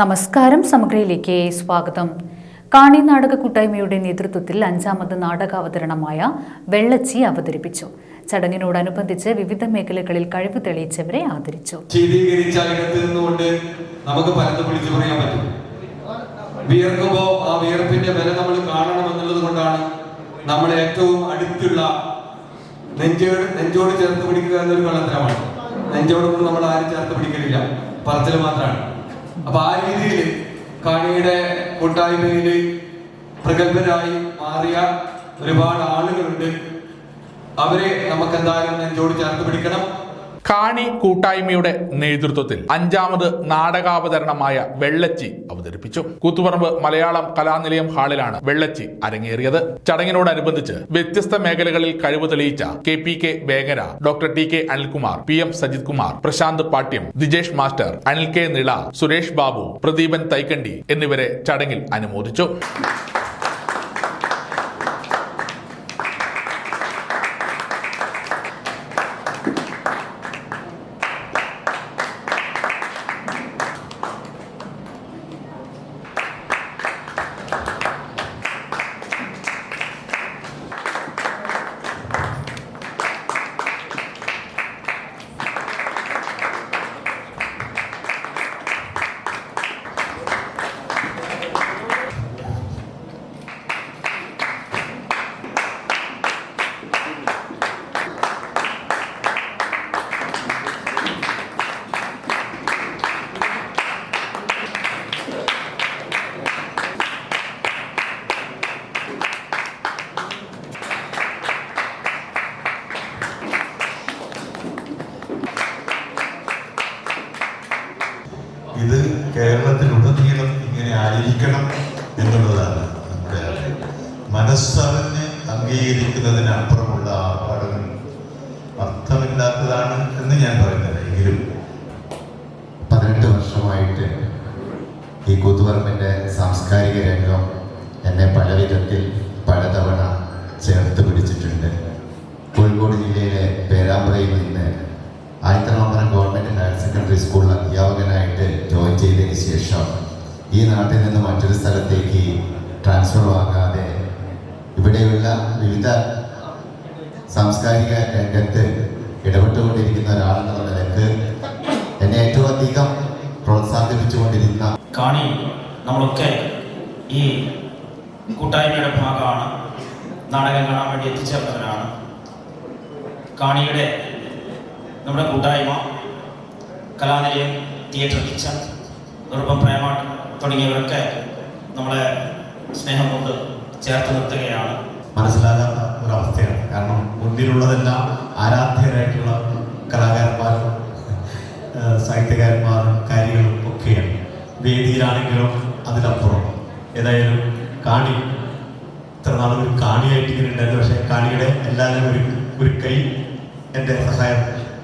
നമസ്കാരം സമഗ്രയിലേക്ക് സ്വാഗതം. കാണി നാടക കൂട്ടായ്മയുടെ നേതൃത്വത്തിൽ അഞ്ചാമത് നാടകാവതരണമായ വെള്ളച്ചി അവതരിപ്പിച്ചു. ചടങ്ങിനോടനുബന്ധിച്ച് വിവിധ മേഖലകളിൽ കഴിവ് തെളിയിച്ചവരെ ആദരിച്ചു. നമുക്ക് പലതും വിളിച്ചു പറയാൻ പറ്റും. വിയർക്കുമ്പോ ആ വിയർപ്പിന്റെ വില നമ്മൾ കാണണം എന്നുള്ളത് കൊണ്ടാണ് നമ്മൾ ഏറ്റവും അടുത്തുള്ള നെഞ്ചോട് നെഞ്ചോട് ചേർത്ത് പിടിക്കുക എന്നൊരു കള്ളത്തരമാണ്. നെഞ്ചോടൊന്നും നമ്മൾ ആരും ചേർത്ത് പിടിക്കലില്ല. പറച്ചിൽ മാത്രമാണ്. അപ്പൊ ആ രീതിയിൽ കാണിയുടെ കൂട്ടായ്മയിൽ പ്രഗത്ഭരായി മാറിയ ഒരുപാട് ആളുകളുണ്ട്. അവരെ നമുക്ക് എന്തായാലും നെഞ്ചോട് ചേർത്ത് പിടിക്കണം. കാണി കൂട്ടായ്മയുടെ നേതൃത്വത്തിൽ അഞ്ചാമത് നാടകാവതരണമായ വെള്ളച്ചി അവതരിപ്പിച്ചു. കൂത്തുപറമ്പ് മലയാളം കലാനിലയം ഹാളിലാണ് വെള്ളച്ചി അരങ്ങേറിയത്. ചടങ്ങിനോടനുബന്ധിച്ച് വ്യത്യസ്ത മേഖലകളിൽ കഴിവ് തെളിയിച്ച K P K Vengara doctor T K Anilkumar P M Sajith Kumar Prashanth Patyam Dijesh master Anil K Nila Suresh Babu Pradeepan Thaikandi എന്നിവരെ ചടങ്ങിൽ അനുമോദിച്ചു. ഇത് കേരളത്തിലുടനീളം ഇങ്ങനെ ആയിരിക്കണം എന്നുള്ളതാണ് നമ്മുടെ മനസ്സറിഞ്ഞ് അംഗീകരിക്കുന്നതിനപ്പുറമുള്ള ആ അർത്ഥമില്ലാത്തതാണ് എന്ന് ഞാൻ പറയുന്നത് എങ്കിലും പതിനെട്ട് വർഷമായിട്ട് ഈ കൂത്തുപറമ്പിന്റെ സാംസ്കാരിക രംഗം എന്നെ പല വിധത്തിൽ പലതവണ ചേർത്ത് പിടിച്ചിട്ടുണ്ട്. കോഴിക്കോട് ജില്ലയിലെ പേരാമ്പ്രയിൽ നിന്ന് ആയിരത്തനാമരം ഗവൺമെന്റ് ഹയർ സെക്കൻഡറി സ്കൂളിൽ അധ്യാപകനായിട്ട് ജോയിൻ ചെയ്തതിന് ശേഷം ഈ നാട്ടിൽ നിന്ന് മറ്റൊരു സ്ഥലത്തേക്ക് ട്രാൻസ്ഫർ ആകാതെ ഇവിടെയുള്ള വിവിധ സാംസ്കാരിക രംഗത്ത് ഇടപെട്ടുകൊണ്ടിരിക്കുന്ന ഒരാളെന്നുള്ള നിലയ്ക്ക് എന്നെ ഏറ്റവും അധികം പ്രോത്സാഹിപ്പിച്ചുകൊണ്ടിരുന്ന കാണി നമ്മളൊക്കെ ഈ കൂട്ടായ്മയുടെ ഭാഗമാണ്. നാടകം കാണാൻ വേണ്ടി എത്തിച്ചേർന്നവരാണ്. കാണിയുടെ നമ്മുടെ കൂട്ടായ്മ കലാനിലയം തിയേറ്റർ കിച്ചൺ അതോടൊപ്പം പ്രേമ തുടങ്ങിയവരൊക്കെ നമ്മളെ സ്നേഹം കൊണ്ട് ചേർത്ത് നിർത്തുകയാണ്. മനസ്സിലാകാത്ത ഒരവസ്ഥയാണ്. കാരണം മുന്നിലുള്ളതെല്ലാം ആരാധ്യരായിട്ടുള്ള കലാകാരന്മാരും സാഹിത്യകാരന്മാരും കാര്യങ്ങളും ഒക്കെയാണ്. വേദിയിലാണെങ്കിലും അതിനപ്പുറം ഏതായാലും കാണി ഇത്ര നാളും ഒരു കാണിയായിട്ട് ഇങ്ങനെ ഉണ്ടായിരുന്നു. പക്ഷേ കാണിയുടെ എല്ലാവരും ഒരു ഒരു കൈ എന്റെ സഹായം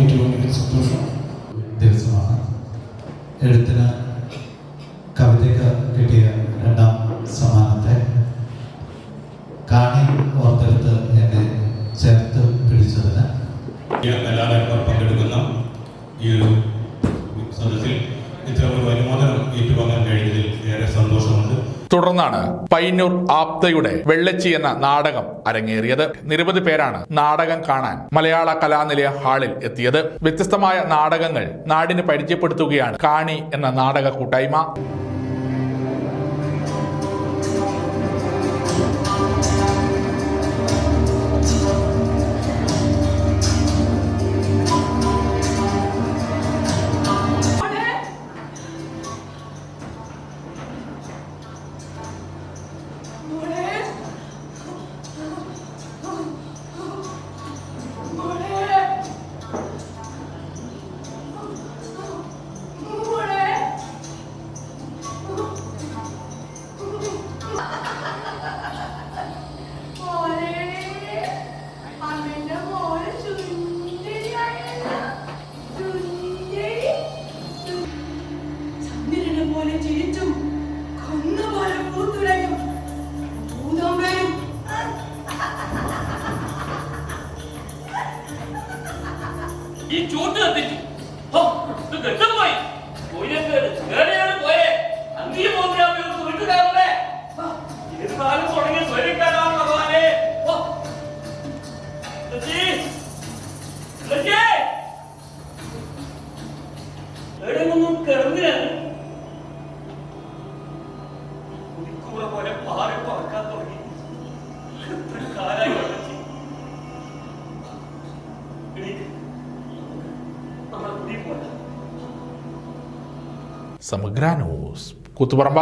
ഉപഹാരം ഏറ്റുകൊണ്ടെങ്കിൽ സന്തോഷമാണ് ദിവസമാണ് തുടർന്നാണ് പയ്യന്നൂർ ആപ്തയുടെ വെള്ളച്ചി എന്ന നാടകം അരങ്ങേറിയത്. നിരവധി പേരാണ് നാടകം കാണാൻ മലയാള കലാനിലയ ഹാളിൽ എത്തിയത്. വ്യത്യസ്തമായ നാടകങ്ങൾ നാടിന് പരിചയപ്പെടുത്തുകയാണ് കാണി എന്ന നാടക കൂട്ടായ്മ. ഓ, ഇത് കെട്ടും പോയി. പോയില്ലേക്കേട് കേടെയാണ് പോയേ അന്തിയ പോകുന്ന വീട്ടുകാരുടെ ഏത് കാലം തുടങ്ങിയ സ്വരിക്കാരാണ് ഭഗവാനെ? എവിടെയൊന്നും കിടന്നില്ല കുടിക്കൂറ പോലെ പാറി പറക്കാൻ തുടങ്ങി. എത്ര കാലായി ലച്ചി. കുടി പോലെ സമഗ്ര ന്യൂസ് കൂത്തുപറമ്പ.